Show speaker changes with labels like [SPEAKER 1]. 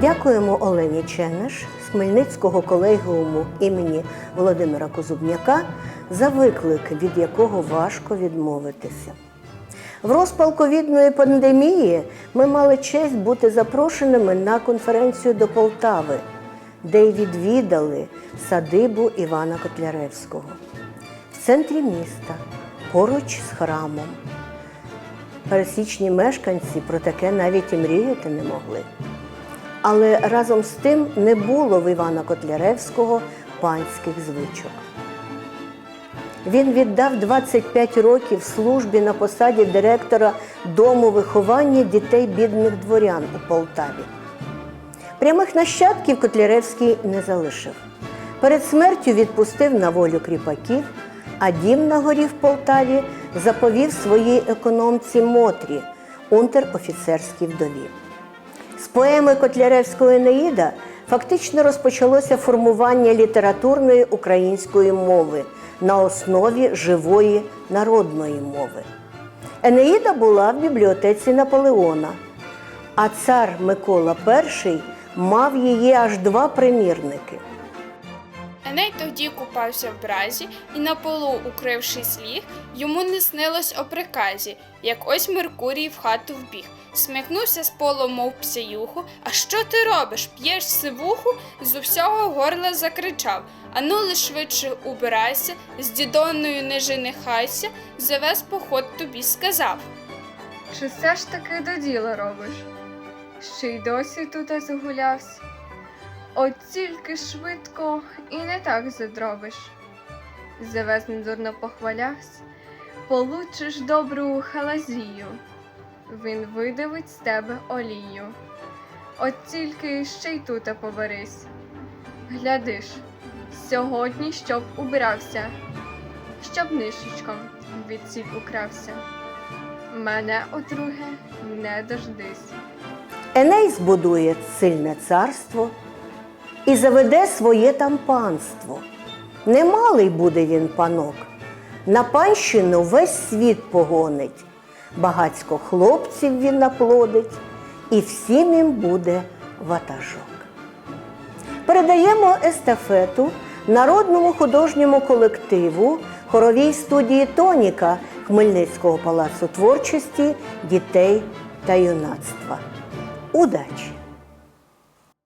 [SPEAKER 1] Дякуємо Олені Ченеш з Хмельницького колегіуму імені Володимира Козубняка за виклик, від якого важко відмовитися. В розпал ковідної пандемії ми мали честь бути запрошеними на конференцію до Полтави, де й відвідали садибу Івана Котляревського в центрі міста, поруч з храмом. Пересічні мешканці про таке навіть і мріяти не могли. Але разом з тим не було в Івана Котляревського панських звичок. Він віддав 25 років службі на посаді директора дому виховання дітей бідних дворян у Полтаві. Прямих нащадків Котляревський не залишив. Перед смертю відпустив на волю кріпаків, а дім на горі в Полтаві заповів своїй економці Мотрі, унтер-офіцерській вдові. Поеми Котляревського Енеїда фактично розпочалося формування літературної української мови на основі живої народної мови. Енеїда була в бібліотеці Наполеона, а цар Микола І мав її аж два примірники.
[SPEAKER 2] Еней тоді купався в бразі, і на полу, укрившись ліг, йому не снилось о приказі, як ось Меркурій в хату вбіг. Смикнувся з полу, мов псяюху. А що ти робиш? П'єш сивуху? З усього горла закричав. Ану лиш швидше убирайся, з дідоною не женихайся, завез поход тобі сказав.
[SPEAKER 3] Чи все ж таки до діла робиш? Ще й досі тут загулявся? От тільки швидко і не так задробиш. Завез недурно похвалявся, получиш добру халазію. Він видавить з тебе олію. От тільки ще й тута поберись. Глядиш, сьогодні щоб убирався, щоб нишечком від сіль укрався. Мене, отруге, не дождись.
[SPEAKER 1] Еней збудує сильне царство і заведе своє там панство. Немалий буде він панок. На панщину весь світ погонить, багацько хлопців він наплодить, і всім їм буде ватажок. Передаємо естафету народному художньому колективу хоровій студії Тоніка Хмельницького палацу творчості дітей та юнацтва. Удачі!